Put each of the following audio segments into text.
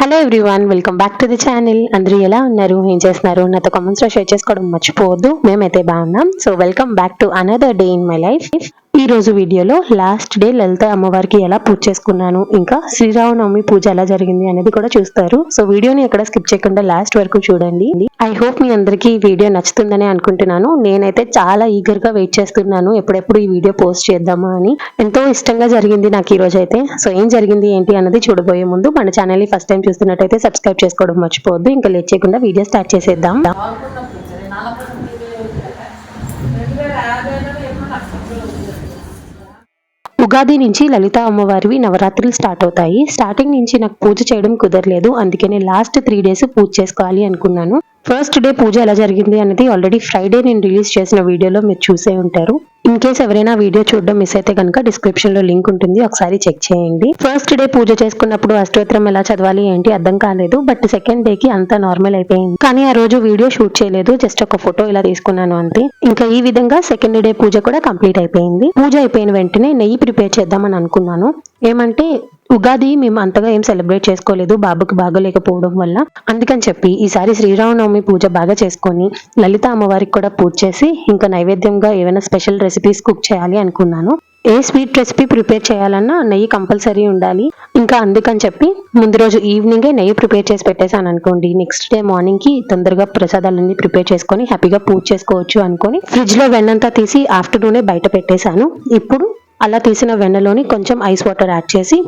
Hello everyone welcome back to the channel అందరూ ఎలా ఉన్నారు? ఏం చేస్తున్నారు? నాతో కామెంట్స్లో షేర్ చేసుకోవడం మర్చిపోవద్దు. మేమైతే బాగున్నాం. So welcome back to another day in my life ఈరోజు వీడియోలో లాస్ట్ డే లలిత అమ్మవారికి ఎలా పూజ చేసుకున్నాను ఇంకా శ్రీరామనవమి పూజ ఎలా జరిగింది అనేది కూడా చూస్తారు. సో వీడియోని ఎక్కడ స్కిప్ చేయకుండా లాస్ట్ వరకు చూడండి. ఐ హోప్ మీ అందరికీ ఈ వీడియో నచ్చుతుందని అనుకుంటున్నాను. నేనైతే చాలా ఈగర్గా వెయిట్ చేస్తున్నాను. ఎప్పుడెప్పుడు ఈ వీడియో పోస్ట్ చేద్దామా అని. ఎంతో ఇష్టంగా జరిగింది నాకు ఈ రోజు అయితే సో ఏం జరిగింది ఏంటి అన్నది చూడబోయే ముందు మన ఛానల్ని ఫస్ట్ టైం చూస్తున్నట్టయితే సబ్స్క్రైబ్ చేసుకోవడం మర్చిపోవద్దు. ఇంకా లేట్ చేయకుండా వీడియో స్టార్ట్ చేసేద్దాం. ఉగాది నుంచి లలిత అమ్మవారివి నవరాత్రులు స్టార్ట్ అవుతాయి. స్టార్టింగ్ నుంచి నాకు పూజ చేయడం కుదరలేదు. అందుకనే లాస్ట్ త్రీ డేస్ పూజ చేసుకోవాలి అనుకున్నాను. ఫస్ట్ డే పూజ ఎలా జరిగింది అనేది ఆల్రెడీ ఫ్రైడే నేను రిలీజ్ చేసిన వీడియోలో మీరు చూసే ఉంటారు. ఇన్ కేస్ ఎవరైనా వీడియో చూడడం మిస్ అయితే కనుక డిస్క్రిప్షన్లో లింక్ ఉంటుంది ఒకసారి చెక్ చేయండి. ఫస్ట్ డే పూజ చేసుకున్నప్పుడు అష్టోత్తరం ఎలా చదవాలి ఏంటి అర్థం కాలేదు బట్ సెకండ్ డే కి అంతా నార్మల్ అయిపోయింది. కానీ ఆ రోజు వీడియో షూట్ చేయలేదు జస్ట్ ఒక ఫోటో ఇలా తీసుకున్నాను అంతే. ఇంకా ఈ విధంగా సెకండ్ డే పూజ కూడా కంప్లీట్ అయిపోయింది. పూజ అయిపోయిన వెంటనే నెయ్యి ప్రిపేర్ చేద్దామని అనుకున్నాను. ఏమంటే ఉగాది మేము అంతగా ఏం సెలబ్రేట్ చేసుకోలేదు బాబుకి బాగోలేకపోవడం వల్ల. అందుకని చెప్పి ఈసారి శ్రీరామనవమి పూజ బాగా చేసుకొని లలిత అమ్మవారికి కూడా పూజ చేసి ఇంకా నైవేద్యంగా ఏమైనా స్పెషల్ రెసిపీస్ కుక్ చేయాలి అనుకున్నాను. ఏ స్వీట్ రెసిపీ ప్రిపేర్ చేయాలన్నా నెయ్యి కంపల్సరీ ఉండాలి. ఇంకా అందుకని చెప్పి ముందు రోజు ఈవినింగే నెయ్యి ప్రిపేర్ చేసి పెట్టేశాను అనుకోండి. నెక్స్ట్ డే మార్నింగ్కి తొందరగా ప్రసాదాలన్నీ ప్రిపేర్ చేసుకొని హ్యాపీగా పూజ చేసుకోవచ్చు అనుకొని ఫ్రిడ్జ్లో వెన్నంతా తీసి ఆఫ్టర్నూనే బయట పెట్టేశాను. ఇప్పుడు అలా తీసిన వెన్నలోని కొంచెం ఐస్ వాటర్ యాడ్ చేసి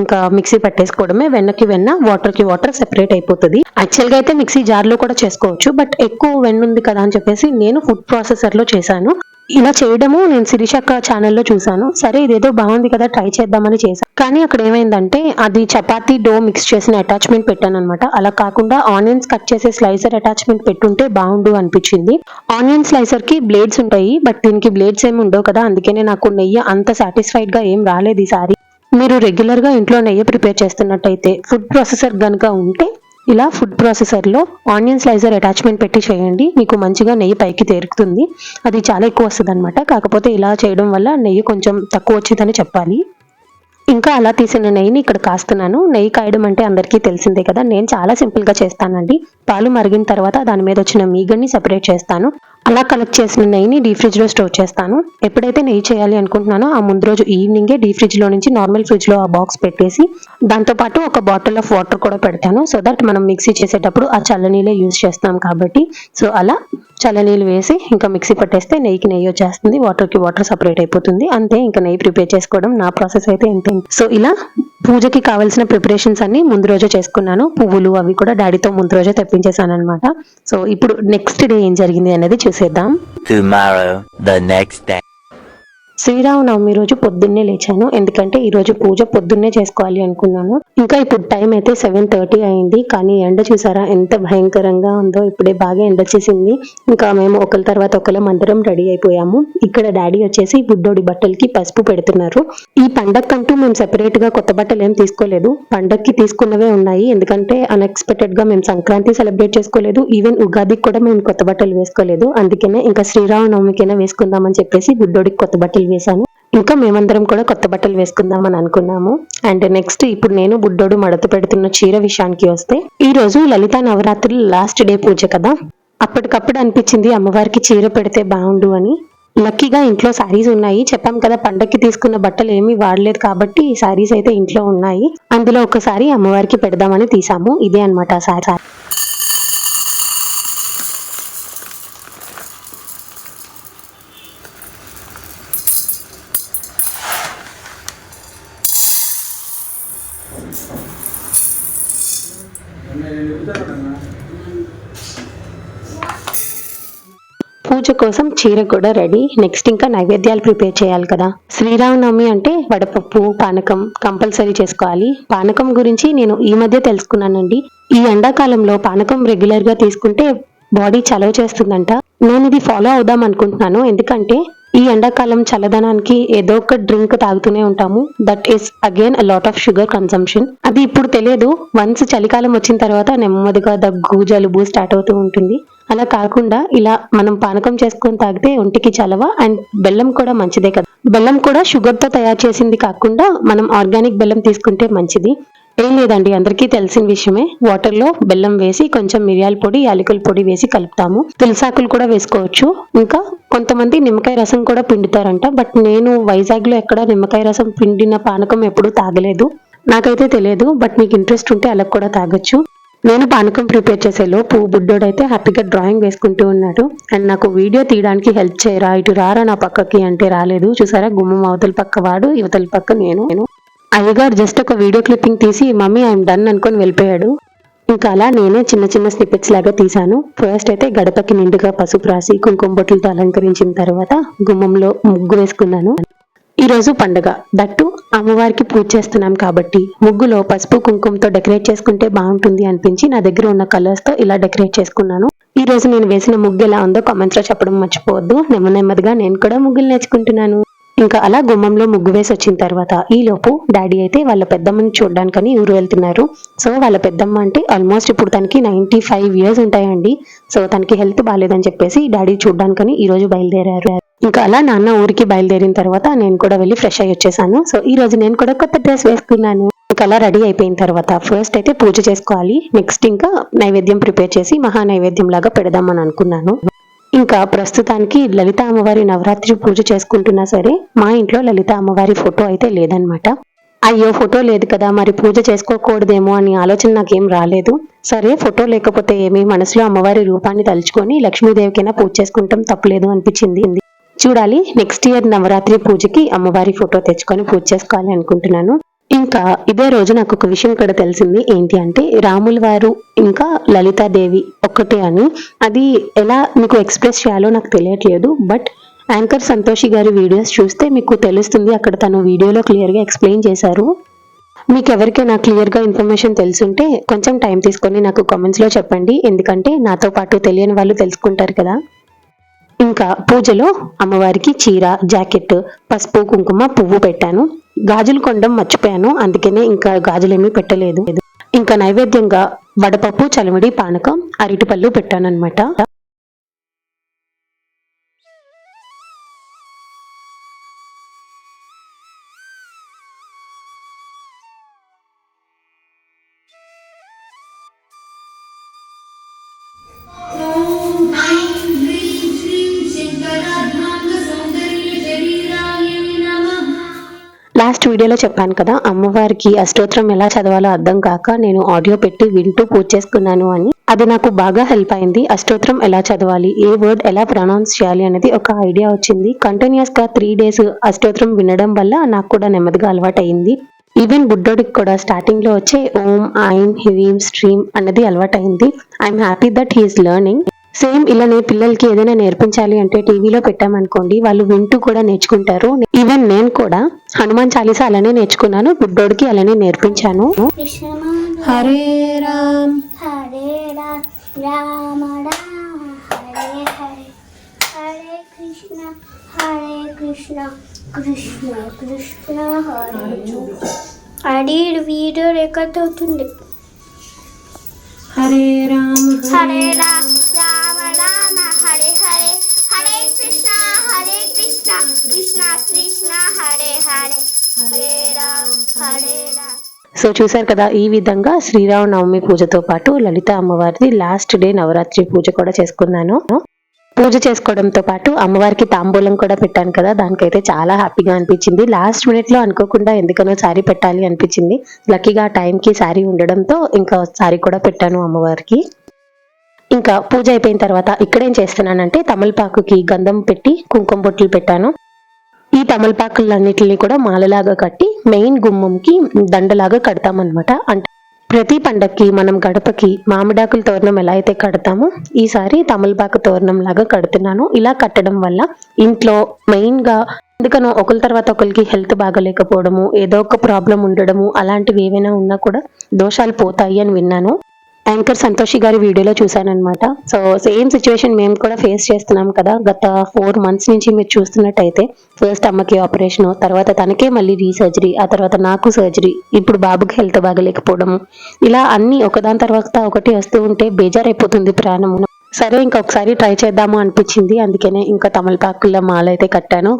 ఇంకా మిక్సీ పట్టేసుకోవడమే. వెన్నకి వెన్న వాటర్కి వాటర్ సెపరేట్ అయిపోతుంది. యాక్చువల్గా అయితే మిక్సీ జార్లో కూడా చేసుకోవచ్చు బట్ ఎక్కువ వెన్న ఉంది కదా అని చెప్పేసి నేను ఫుడ్ ప్రాసెసర్లో చేశాను. ఇలా చేయడము నేను శిరీషక్క ఛానల్లో చూసాను సరే ఇదేదో బాగుంది కదా ట్రై చేద్దామని చేశాను కానీ అక్కడ ఏమైందంటే అది చపాతీ డో మిక్స్ చేసిన అటాచ్మెంట్ పెట్టాను అనమాట అలా కాకుండా ఆనియన్స్ కట్ చేసే స్లైసర్ అటాచ్మెంట్ పెట్టుంటే బాగుండు అనిపించింది. ఆనియన్ స్లైసర్కి బ్లేడ్స్ ఉంటాయి బట్ దీనికి బ్లేడ్స్ ఏమి ఉండవు కదా అందుకనే నాకు నెయ్యి అంత సాటిస్ఫైడ్గా ఏం రాలేదు ఈసారి మీరు రెగ్యులర్గా ఇంట్లో నెయ్యి ప్రిపేర్ చేస్తున్నట్టయితే ఫుడ్ ప్రాసెసర్ గనుక ఉంటే ఇలా ఫుడ్ ప్రాసెసర్లో ఆనియన్ స్లైజర్ అటాచ్మెంట్ పెట్టి చేయండి. మీకు మంచిగా నెయ్యి పైకి తేరుకుతుంది అది చాలా ఎక్కువ వస్తుంది అనమాట కాకపోతే ఇలా చేయడం వల్ల నెయ్యి కొంచెం తక్కువ వచ్చిందని చెప్పాలి. ఇంకా అలా తీసిన నెయ్యిని ఇక్కడ కాస్తున్నాను. నెయ్యి కాయడం అంటే అందరికీ తెలిసిందే కదా. నేను చాలా సింపుల్గా చేస్తానండి. పాలు మరిగిన తర్వాత దాని మీద వచ్చిన మీగడ్ని సెపరేట్ చేస్తాను. అలా కలెక్ట్ చేసిన నెయ్యిని డీ ఫ్రిడ్జ్లో స్టోర్ చేస్తాను. ఎప్పుడైతే నెయ్యి చేయాలి అనుకుంటున్నానో ఆ ముందు రోజు ఈవినింగే డీ ఫ్రిడ్జ్లో నుంచి నార్మల్ ఫ్రిడ్జ్లో ఆ బాక్స్ పెట్టేసి దాంతో పాటు ఒక బాటిల్ ఆఫ్ వాటర్ కూడా పెడతాను. సో దట్ మనం మిక్సీ చేసేటప్పుడు ఆ చల్లనీళ్ళే యూజ్ చేస్తాం కాబట్టి. సో అలా చల్లనీళ్ళు వేసి ఇంకా మిక్సీ పట్టేస్తే నెయ్యికి నెయ్యి వచ్చేస్తుంది. వాటర్కి వాటర్ సపరేట్ అయిపోతుంది. అంతే ఇంకా నెయ్యి ప్రిపేర్ చేసుకోవడం నా ప్రాసెస్ అయితే ఇంతే. సో ఇలా పూజకి కావాల్సిన ప్రిపరేషన్స్ అన్ని ముందు రోజే చేసుకున్నాను. పువ్వులు అవి కూడా డాడీతో ముందు రోజే తెప్పించేసాను అనమాట సో ఇప్పుడు నెక్స్ట్ డే ఏం జరిగింది అనేది చూసేద్దాం. Tomorrow the next day Sri Rama Navami రోజు పొద్దున్నే లేచాను. ఎందుకంటే ఈ రోజు పూజ పొద్దున్నే చేసుకోవాలి అనుకున్నాను. ఇంకా ఇప్పుడు టైం అయితే సెవెన్ థర్టీ అయింది. కానీ ఎండ చూసారా? ఎంత భయంకరంగా ఉందో. ఇప్పుడే బాగా ఎండ వచ్చేసింది. ఇంకా మేము ఒకరి తర్వాత ఒకళ్ళ అందరం రెడీ అయిపోయాము. ఇక్కడ డాడీ వచ్చేసి బుడ్డోడి బట్టలకి పసుపు పెడుతున్నారు. ఈ పండగకంటూ మేము సెపరేట్గా కొత్త బట్టలు ఏం తీసుకోలేదు. పండక్కి తీసుకున్నవే ఉన్నాయి. ఎందుకంటే అన్ఎక్స్పెక్టెడ్గా మేము సంక్రాంతి సెలబ్రేట్ చేసుకోలేదు. ఈవెన్ ఉగాదికి కూడా మేము కొత్త బట్టలు వేసుకోలేదు. అందుకనే ఇంకా శ్రీరామనవమికైనా వేసుకుందామని చెప్పేసి బుడ్డోడికి కొత్త బట్టలు వేశాను. ఇంకా మేమందరం కూడా కొత్త బట్టలు వేసుకుందాం అని అనుకున్నాము. అండ్ నెక్స్ట్ ఇప్పుడు నేను బుడ్డోడు మడత పెడుతున్న చీర విషయానికి వస్తే ఈ రోజు లలిత నవరాత్రులు లాస్ట్ డే పూజ కదా? అప్పటికప్పుడు అనిపించింది అమ్మవారికి చీర పెడితే బాగుండు అని. లక్కీగా ఇంట్లో శారీస్ ఉన్నాయి. చెప్పాం కదా పండక్కి తీసుకున్న బట్టలు ఏమీ వాడలేదు కాబట్టి ఈ శారీస్ అయితే ఇంట్లో ఉన్నాయి. అందులో ఒకసారి అమ్మవారికి పెడదామని తీసాము. ఇదే అనమాట సారీ పూజ కోసం చీర కూడా రెడీ. నెక్స్ట్ ఇంకా నైవేద్యాలు ప్రిపేర్ చేయాలి కదా. శ్రీరామనవమి అంటే వడపప్పు పానకం కంపల్సరీ చేసుకోవాలి. పానకం గురించి నేను ఈ మధ్య తెలుసుకున్నానండి. ఈ ఎండాకాలంలో పానకం రెగ్యులర్గా తీసుకుంటే బాడీ చలవ చేస్తుందంట. నేను ఇది ఫాలో అవుదాం అనుకుంటున్నాను. ఎందుకంటే ఈ ఎండాకాలం చల్లదనానికి ఏదో ఒక డ్రింక్ తాగుతూనే ఉంటాము. That is again a lot of sugar consumption అది ఇప్పుడు తెలియదు. వన్స్ చలికాలం వచ్చిన తర్వాత నెమ్మదిగా దగ్గు జలుబు స్టార్ట్ అవుతూ ఉంటుంది. అలా కాకుండా ఇలా మనం పానకం చేసుకొని తాగితే ఒంటికి చలవ అండ్ బెల్లం కూడా మంచిదే కదా. బెల్లం కూడా షుగర్తో తయారు చేసింది కాకుండా మనం ఆర్గానిక్ బెల్లం తీసుకుంటే మంచిది. ఏం లేదండి అందరికీ తెలిసిన విషయమే. వాటర్లో బెల్లం వేసి కొంచెం మిరియాల పొడి యాలకుల పొడి వేసి కలుపుతాము. తులసాకులు కూడా వేసుకోవచ్చు. ఇంకా కొంతమంది నిమ్మకాయ రసం కూడా పిండుతారంట. బట్ నేను వైజాగ్లో ఎక్కడ నిమ్మకాయ రసం పిండిన పానకం ఎప్పుడూ తాగలేదు. నాకైతే తెలియదు బట్ మీకు ఇంట్రెస్ట్ ఉంటే అలా కూడా తాగొచ్చు. నేను పానకం ప్రిపేర్ చేసే లోపు బుడ్డోడైతే హ్యాపీగా డ్రాయింగ్ వేసుకుంటూ ఉన్నాడు. అండ్ నాకు వీడియో తీయడానికి హెల్ప్ చేయరా ఇటు రారా నా పక్కకి అంటే రాలేదు. చూసారా గుమ్మం అవతల పక్క వాడు యువతల పక్క నేను నేను. అయ్యగారు జస్ట్ ఒక వీడియో క్లిప్పింగ్ తీసి మమ్మీ ఐఎమ్ డన్ అనుకొని వెళ్ళిపోయాడు. ఇంకా అలా నేనే చిన్న చిన్న స్నిప్పెట్స్ లాగా తీసాను ఫస్ట్ అయితే గడపకి నిండుగా పసుపు రాసి కుంకుమ బొట్టులతో అలంకరించిన తర్వాత గుమ్మంలో ముగ్గు వేసుకున్నాను. ఈ రోజు పండగ. దట్టు అమ్మవారికి పూజ చేస్తున్నాం కాబట్టి ముగ్గులో పసుపు కుంకుమతో డెకరేట్ చేసుకుంటే బాగుంటుంది అనిపించి నా దగ్గర ఉన్న కలర్స్తో ఇలా డెకరేట్ చేసుకున్నాను. ఈ రోజు నేను వేసిన ముగ్గు ఎలా ఉందో కామెంట్స్లో చెప్పడం మర్చిపోవద్దు. నెమ్మ నెమ్మదిగా నేను కూడా ముగ్గులు నేర్చుకుంటున్నాను. ఇంకా అలా గుమ్మంలో ముగ్గు వేసి వచ్చిన తర్వాత ఈలోపు డాడీ అయితే వాళ్ళ పెద్దమ్మని చూడడానికని ఊరు వెళ్తున్నారు. సో వాళ్ళ పెద్దమ్మ అంటే ఆల్మోస్ట్ ఇప్పుడు తనకి నైన్టీ ఫైవ్ ఇయర్స్ ఉంటాయండి. సో తనకి హెల్త్ బాగాలేదని చెప్పేసి డాడీ చూడడానికని ఈ రోజు బయలుదేరారు. ఇంకా అలా నాన్న ఊరికి బయలుదేరిన తర్వాత నేను కూడా వెళ్ళి ఫ్రెష్ అయ్యి వచ్చేసాను. సో ఈ రోజు నేను కూడా కొత్త డ్రెస్ వేసుకున్నాను. ఇంకా అలా రెడీ అయిపోయిన తర్వాత ఫస్ట్ అయితే పూజ చేసుకోవాలి. నెక్స్ట్ ఇంకా నైవేద్యం ప్రిపేర్ చేసి మహా నైవేద్యం లాగా పెడదామని అనుకున్నాను. ఇంకా ప్రస్తుతానికి లలిత అమ్మవారి నవరాత్రి పూజ చేసుకుంటున్నా సరే మా ఇంట్లో లలిత అమ్మవారి ఫోటో అయితే లేదనమాట అయ్యో ఫోటో లేదు కదా మరి పూజ చేసుకోకూడదేమో అని ఆలోచన నాకేం రాలేదు. సరే ఫోటో లేకపోతే ఏమి మనసులో అమ్మవారి రూపాన్ని తలుచుకొని లక్ష్మీదేవికైనా పూజ చేసుకుంటాం తప్పలేదు అనిపించింది. చూడాలి నెక్స్ట్ ఇయర్ నవరాత్రి పూజకి అమ్మవారి ఫోటో తెచ్చుకొని పూజ చేసుకోవాలి అనుకుంటున్నాను. ఇంకా ఇదే రోజు నాకు ఒక విషయం కూడా తెలిసింది. ఏంటి అంటే రాముల వారు ఇంకా లలితాదేవి ఒక్కటే అని. అది ఎలా మీకు ఎక్స్ప్రెస్ చేయాలో నాకు తెలియట్లేదు. బట్ యాంకర్ సంతోషి గారి వీడియోస్ చూస్తే మీకు తెలుస్తుంది. అక్కడ తను వీడియోలో క్లియర్గా ఎక్స్ప్లెయిన్ చేశారు. మీకు ఎవరికైనా క్లియర్గా ఇన్ఫర్మేషన్ తెలుసుంటే కొంచెం టైం తీసుకొని నాకు కామెంట్స్లో చెప్పండి. ఎందుకంటే నాతో పాటు తెలియని వాళ్ళు తెలుసుకుంటారు కదా. ఇంకా పూజలో అమ్మవారికి చీర జాకెట్ పసుపు కుంకుమ పువ్వు పెట్టాను. గాజులు కొండం మర్చిపోయాను. అందుకనే ఇంకా గాజులేమీ పెట్టలేదు. ఇంకా నైవేద్యంగా వడపప్పు చలిమిడి పానకం అరటిపళ్ళు పెట్టానన్నమాట. లాస్ట్ వీడియోలో చెప్పాను కదా అమ్మవారికి అష్టోత్రం ఎలా చదవాలో అర్థం కాక నేను ఆడియో పెట్టి వింటూ పూజ చేసుకున్నాను అని. అది నాకు బాగా హెల్ప్ అయింది. అష్టోత్రం ఎలా చదవాలి ఏ వర్డ్ ఎలా ప్రొనౌన్స్ చేయాలి అనేది ఒక ఐడియా వచ్చింది. కంటిన్యూస్గా త్రీ డేస్ అష్టోత్రం వినడం వల్ల నాకు కూడా నెమ్మదిగా అలవాటు అయింది. ఈవెన్ బుడ్డోడికి కూడా స్టార్టింగ్లో వచ్చే ఓం ఐం హ్రీం స్ట్రీమ్ అనేది అలవాటు అయింది. I'm happy that he is learning same ఇలానే పిల్లలకి ఏదైనా నేర్పించాలి అంటే టీవీలో పెట్టామనుకోండి వాళ్ళు వింటూ కూడా నేర్చుకుంటారు. ఈవెన్ నేను కూడా హనుమాన్ చాలీసా అలానే నేర్చుకున్నాను బుడ్డోడికి అలానే నేర్పించాను. హరే రామ్. హరే రామ్ రామ రామ హరే హరే. హరే కృష్ణ హరే కృష్ణ కృష్ణ కృష్ణ హరే. అది వీడియో రికార్డ్ అవుతుంది. హరే రామ్. హరే రామ హరే కృష్ణ హరే కృష్ణ కృష్ణ కృష్ణ హరే హరే హరే రామ హరే రామ సో చూశారు కదా ఈ విధంగా శ్రీరామనవమి పూజతో పాటు లలిత అమ్మవారిది లాస్ట్ డే నవరాత్రి పూజ కూడా చేసుకున్నాను. పూజ చేసుకోవడంతో పాటు అమ్మవారికి తాంబూలం కూడా పెట్టాను కదా దానికైతే చాలా హ్యాపీగా అనిపించింది. లాస్ట్ మినిట్లో అనుకోకుండా ఎందుకనో శారీ పెట్టాలి అనిపించింది. లక్కీగా టైంకి శారీ ఉండడంతో ఇంకా శారీ కూడా పెట్టాను అమ్మవారికి. ఇంకా పూజ అయిపోయిన తర్వాత ఇక్కడేం చేస్తున్నానంటే తమలపాకుకి గంధం పెట్టి కుంకుమ బొట్లు పెట్టాను. ఈ తమలపాకులన్నిటిని కూడా మాలలాగా కట్టి మెయిన్ గుమ్మంకి దండలాగా కడతామన్నమాట. అంటే ప్రతి పండక్కి మనం గడపకి మామిడాకుల తోరణం ఎలా అయితే కడతామో ఈసారి తమలపాకు తోరణం లాగా కడుతున్నాను. ఇలా కట్టడం వల్ల ఇంట్లో మెయిన్గా ఎందుకనో ఒకరి తర్వాత ఒకరికి హెల్త్ బాగలేకపోవడము ఏదో ఒక ప్రాబ్లం ఉండడము అలాంటివి ఏవైనా ఉన్నా కూడా దోషాలు పోతాయి అని విన్నాను. యాంకర్ సంతోషి గారి వీడియోలో చూశానన్నమాట. సో సేమ్ సిచ్యువేషన్ మేము కూడా ఫేస్ చేస్తున్నాం కదా. గత ఫోర్ మంత్స్ నుంచి మీరు చూస్తున్నట్టయితే ఫస్ట్ అమ్మకి ఆపరేషన్ తర్వాత తనకే మళ్ళీ రీసర్జరీ ఆ తర్వాత నాకు సర్జరీ ఇప్పుడు బాబుకి హెల్త్ బాగలేకపోవడము ఇలా అన్ని ఒకదాని తర్వాత ఒకటి వస్తూ ఉంటే బేజారైపోతుంది ప్రాణము సరే ఇంకొకసారి ట్రై చేద్దాము అనిపించింది. అందుకనే ఇంకా తమలపాకుల్లో మాలైతే కట్టాను.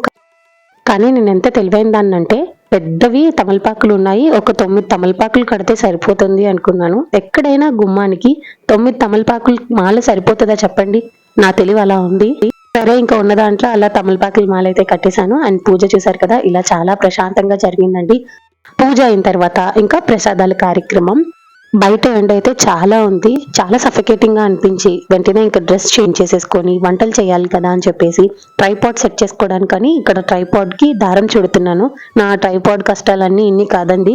కానీ నేను ఎంత తెలివైన దాన్నంటే పెద్దవి తమలపాకులు ఉన్నాయి. ఒక తొమ్మిది తమలపాకులు కడితే సరిపోతుంది అనుకున్నాను. ఎక్కడైనా గుమ్మానికి తొమ్మిది తమలపాకులు మాల సరిపోతుందా చెప్పండి? నా తెలివి అలా ఉంది. సరే ఇంకా ఉన్న దాంట్లో అలా తమలపాకుల మాల అయితే కట్టేశాను. అండ్ పూజ చేశారు కదా ఇలా చాలా ప్రశాంతంగా జరిగిందండి. పూజ అయిన తర్వాత ఇంకా ప్రసాదాల కార్యక్రమం. బయట ఎండ అయితే చాలా ఉంది. చాలా సఫికేటింగ్గా అనిపించి వెంటనే ఇంకా డ్రెస్ చేంజ్ చేసేసుకొని వంటలు చేయాలి కదా అని చెప్పేసి ట్రైపాడ్ సెట్ చేసుకోవడానికని ఇక్కడ ట్రైపాడ్కి దారం చుడుతున్నాను. నా ట్రైపాడ్ కష్టాలన్నీ ఇన్ని కాదండి.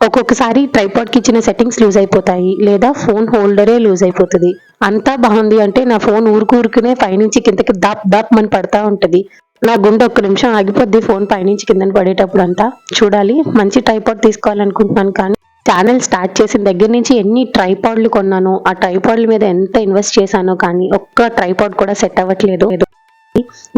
ఒక్కొక్కసారి ట్రైపాడ్కి ఇచ్చిన సెట్టింగ్స్ లూజ్ అయిపోతాయి లేదా ఫోన్ హోల్డరే లూజ్ అయిపోతుంది. అంతా బాగుంది అంటే నా ఫోన్ ఊరుకూరుకునే పైనుంచి కిందకి దాప్ దాప్ మని పడతా ఉంటుంది. నా గుండె ఒక్క నిమిషం ఆగిపోద్ది ఫోన్ పైనుంచి కిందని పడేటప్పుడు అంతా చూడాలి మంచి ట్రైపాడ్ తీసుకోవాలనుకుంటున్నాను కానీ ఛానల్ స్టార్ట్ చేసిన దగ్గర నుంచి ఎన్ని ట్రైపాడ్లు కొన్నానో ఆ ట్రైపాడ్ల మీద ఎంత ఇన్వెస్ట్ చేశానో కానీ ఒక్క ట్రైపాడ్ కూడా సెట్ అవ్వట్లేదు.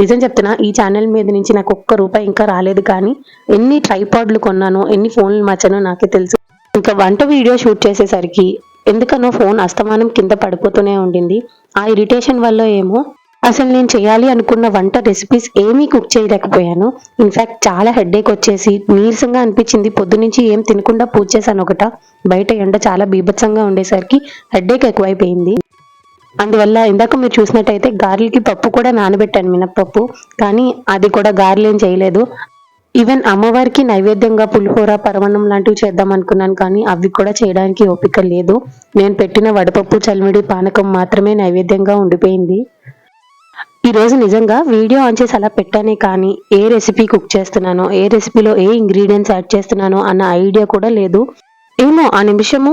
నిజం చెప్తున్నా ఈ ఛానల్ మీద నుంచి నాకు ఒక్క రూపాయి ఇంకా రాలేదు కానీ ఎన్ని ట్రైపాడ్లు కొన్నానో ఎన్ని ఫోన్లు మార్చానో నాకే తెలుసు. ఇంకా వంట వీడియో షూట్ చేసేసరికి ఎందుకనో ఫోన్ అస్తమానం కింద పడిపోతూనే ఉండింది. ఆ ఇరిటేషన్ వల్ల ఏమో అసలు నేను చేయాలి అనుకున్న వంట రెసిపీస్ ఏమీ కుక్ చేయలేకపోయాను. ఇన్ఫ్యాక్ట్ చాలా హెడ్ఏక్ వచ్చేసి నీరసంగా అనిపించింది. పొద్దునుంచి ఏం తినకుండా పూజ చేశాను ఒకట. బయట ఎండ చాలా బీభత్సంగా ఉండేసరికి హెడ్ఏక్ ఎక్కువైపోయింది. అందువల్ల ఇందాక మీరు చూసినట్టయితే గారెలకి పప్పు కూడా నానబెట్టాను మినప్పప్పు కానీ అది కూడా గారెలు ఏం చేయలేదు. ఈవెన్ అమ్మవారికి నైవేద్యంగా పులిహోర పరమన్నం లాంటివి చేద్దాం అనుకున్నాను కానీ అవి కూడా చేయడానికి ఓపిక లేదు. నేను పెట్టిన వడపప్పు చలిమిడి పానకం మాత్రమే నైవేద్యంగా ఉండిపోయింది. ఈ రోజు నిజంగా వీడియో ఆన్ చేసి అలా పెట్టానే కానీ ఏ రెసిపీ కుక్ చేస్తున్నానో ఏ రెసిపీలో ఏ ఇంగ్రీడియంట్స్ యాడ్ చేస్తున్నానో అన్న ఐడియా కూడా లేదు. ఏమో ఆ నిమిషము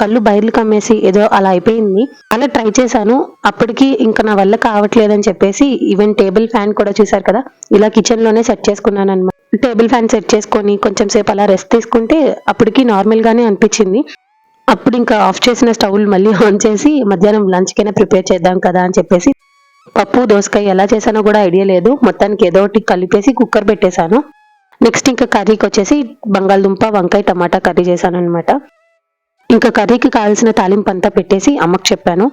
కళ్ళు బయర్లు కమ్మేసి ఏదో అలా అయిపోయింది. అలా ట్రై చేశాను. అప్పటికి ఇంకా నా వల్ల కావట్లేదని చెప్పేసి ఈవెన్ టేబుల్ ఫ్యాన్ కూడా చూసారు కదా ఇలా కిచెన్లోనే సెట్ చేసుకున్నాను అనమాట టేబుల్ ఫ్యాన్ సెట్ చేసుకొని కొంచెం సేపు అలా రెస్ట్ తీసుకుంటే అప్పటికి నార్మల్గానే అనిపించింది. అప్పుడు ఇంకా ఆఫ్ చేసిన స్టవ్ మళ్ళీ ఆన్ చేసి మధ్యాహ్నం లంచ్కైనా ప్రిపేర్ చేద్దాం కదా అని చెప్పేసి పప్పు దోసకాయ ఎలా చేశానో కూడా ఐడియా లేదు. మొత్తానికి ఏదో ఒకటి కలిపేసి కుక్కర్ పెట్టేశాను. నెక్స్ట్ ఇంకా కర్రీకి వచ్చేసి బంగాళదుంప వంకాయ టమాటా కర్రీ చేశాను అనమాట ఇంకా కర్రీకి కావాల్సిన తాలింపు అంతా పెట్టేసి అమ్మకు చెప్పాను.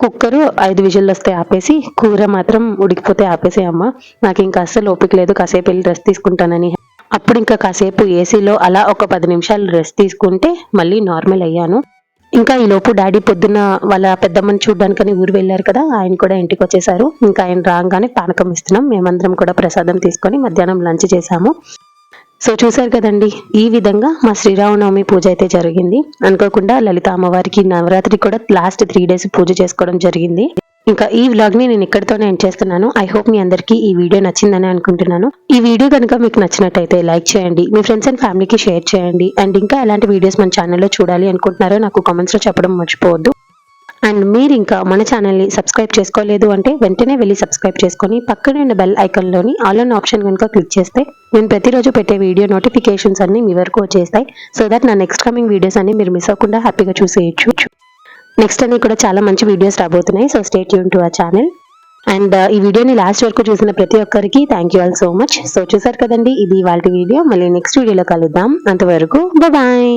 కుక్కరు ఐదు విజిల్లు వస్తే ఆపేసి కూర మాత్రం ఉడికిపోతే ఆపేసే అమ్మ. నాకు ఇంకా అస్సలు ఓపిక లేదు కాసేపు వెళ్ళి రెస్ట్ తీసుకుంటానని. అప్పుడు ఇంకా కాసేపు ఏసీలో అలా ఒక పది నిమిషాలు రెస్ట్ తీసుకుంటే మళ్ళీ నార్మల్ అయ్యాను. ఇంకా ఈ లోపు డాడీ పొద్దున్న వాళ్ళ పెద్దమ్మని చూడడానికని ఊరు వెళ్ళారు కదా ఆయన కూడా ఇంటికి వచ్చేసారు. ఇంకా ఆయన రాగానే పానకం ఇస్తున్నాం మేమందరం కూడా ప్రసాదం తీసుకొని మధ్యాహ్నం లంచ్ చేశాము. సో చూసారు కదండి ఈ విధంగా మా శ్రీరామనవమి పూజ అయితే జరిగింది. అనుకోకుండా లలిత అమ్మవారికి నవరాత్రి కూడా లాస్ట్ త్రీ డేస్ పూజ చేసుకోవడం జరిగింది. ఇంకా ఈ వ్లాగ్ని నేను ఇక్కడితోనే ఎండ్ చేస్తున్నాను. ఐ హోప్ మీ అందరికీ ఈ వీడియో నచ్చిందని అనుకుంటున్నాను. ఈ వీడియో కనుక మీకు నచ్చినట్టయితే లైక్ చేయండి మీ ఫ్రెండ్స్ అండ్ ఫ్యామిలీకి షేర్ చేయండి అండ్ ఇంకా ఎలాంటి వీడియోస్ మన ఛానల్లో చూడాలి అనుకుంటున్నారో నాకు కామెంట్స్లో చెప్పడం మర్చిపోవద్దు. అండ్ మీరు ఇంకా మన ఛానల్ని సబ్స్క్రైబ్ చేసుకోలేదు అంటే వెంటనే వెళ్ళి సబ్స్క్రైబ్ చేసుకొని పక్కనే ఉన్న బెల్ ఐకన్లోని ఆల్ అన్ ఆప్షన్ కనుక క్లిక్ చేస్తే నేను ప్రతిరోజు పెట్టే వీడియో నోటిఫికేషన్స్ అన్ని మీ వరకు వచ్చేస్తాయి. సో దట్ నా నెక్స్ట్ కమింగ్ వీడియోస్ అన్ని మీరు మిస్ అవ్వకుండా హ్యాపీగా చూసేయచ్చు. నెక్స్ట్ అన్ని కూడా చాలా మంచి వీడియోస్ రాబోతున్నాయి సో స్టేట్ యూన్ టు ఆ ఛానల్ అండ్ ఈ వీడియోని లాస్ట్ వరకు చూసిన ప్రతి ఒక్కరికి thank you all so much so చూసారు కదండి ఇది వాళ్ళ వీడియో మళ్ళీ నెక్స్ట్ వీడియోలో కలుద్దాం. అంతవరకు బాయ్